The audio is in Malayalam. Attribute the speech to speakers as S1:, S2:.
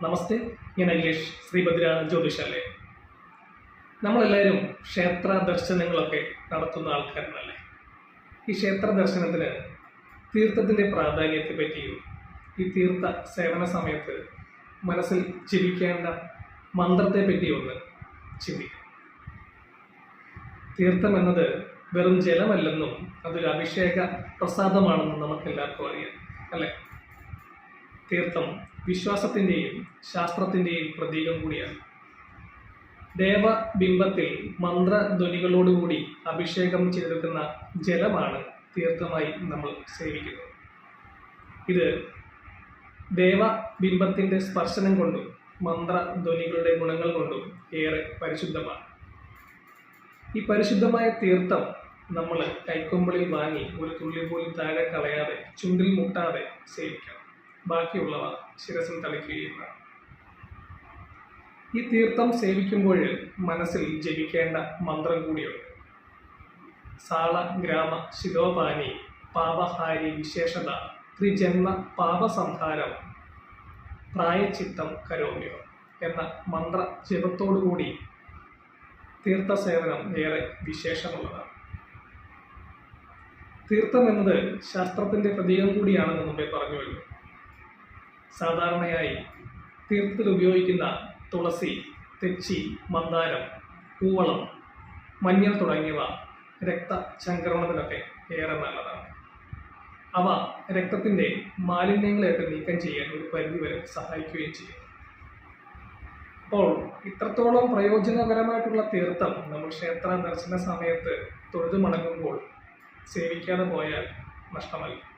S1: നമസ്തേ. ഞാൻ അഖിലേഷ് ശ്രീഭദ്ര ജ്യോതിഷല്ലേ? നമ്മളെല്ലാവരും ക്ഷേത്ര ദർശനങ്ങളൊക്കെ നടത്തുന്ന ആൾക്കാരാണല്ലേ? ഈ ക്ഷേത്ര ദർശനത്തിന് തീർത്ഥത്തിന്റെ പ്രാധാന്യത്തെ പറ്റിയും ഈ തീർത്ഥ സേവന സമയത്ത് മനസ്സിൽ ചിരിക്കേണ്ട മന്ത്രത്തെ പറ്റി ഒന്ന് ചിന്തിക്കാം തീർത്ഥം എന്നത് വെറും ജലമല്ലെന്നും അതൊരു അഭിഷേക പ്രസാദമാണെന്നും നമുക്കെല്ലാവർക്കും അറിയാം അല്ലേ? തീർത്ഥം വിശ്വാസത്തിന്റെയും ശാസ്ത്രത്തിന്റെയും പ്രതീകം കൂടിയാണ്. ദേവബിംബത്തിൽ മന്ത്രധ്വനികളോടുകൂടി അഭിഷേകം ചെയ്തെടുക്കുന്ന ജലമാണ് തീർത്ഥമായി നമ്മൾ സേവിക്കുന്നത്. ഇത് ദേവബിംബത്തിന്റെ സ്പർശനം കൊണ്ടും മന്ത്രധ്വനികളുടെ ഗുണങ്ങൾ കൊണ്ടും ഏറെ പരിശുദ്ധമാണ്. ഈ പരിശുദ്ധമായ തീർത്ഥം നമ്മൾ കൈക്കൊമ്പിളിൽ വാങ്ങി ഒരു തുള്ളി പോലും താഴെ കളയാതെ ചുണ്ടിൽ മുട്ടാതെ സേവിക്കണം ബാക്കിയുള്ളവ ശിരസിൽ തളിക്കുകയും ഈ തീർത്ഥം സേവിക്കുമ്പോൾ മനസ്സിൽ ജപിക്കേണ്ട മന്ത്രം കൂടിയുണ്ട്. സാള ഗ്രാമ ശിരോപാനി പാപഹാരി വിശേഷത ത്രിജന്മ പാപസംഹാരം പ്രായചിത്തം കരോമ്യോ എന്ന മന്ത്ര ജപത്തോടുകൂടി തീർത്ഥസേവനം ഏറെ വിശേഷമുള്ളതാണ്. തീർത്ഥം എന്നത് ശാസ്ത്രത്തിന്റെ പ്രതീകം കൂടിയാണെന്ന് മുമ്പേ പറഞ്ഞുവല്ലോ സാധാരണയായി തീർത്ഥത്തിൽ ഉപയോഗിക്കുന്ന തുളസി തെച്ചി മന്ദാരം പൂവളം മഞ്ഞൾ തുടങ്ങിയവ രക്തചംക്രമണത്തിനൊക്കെ ഏറെ നല്ലതാണ്. അവ രക്തത്തിന്റെ മാലിന്യങ്ങളെയൊക്കെ നീക്കം ചെയ്യാൻ ഒരു പരിധിവരെ സഹായിക്കുകയും ചെയ്യും. അപ്പോൾ ഇത്രത്തോളം പ്രയോജനകരമായിട്ടുള്ള തീർത്ഥം നമ്മൾ ക്ഷേത്ര ദർശന സമയത്ത് തൊഴുതു മടങ്ങുമ്പോൾ സേവിക്കാതെ പോയാൽ നഷ്ടമല്ല.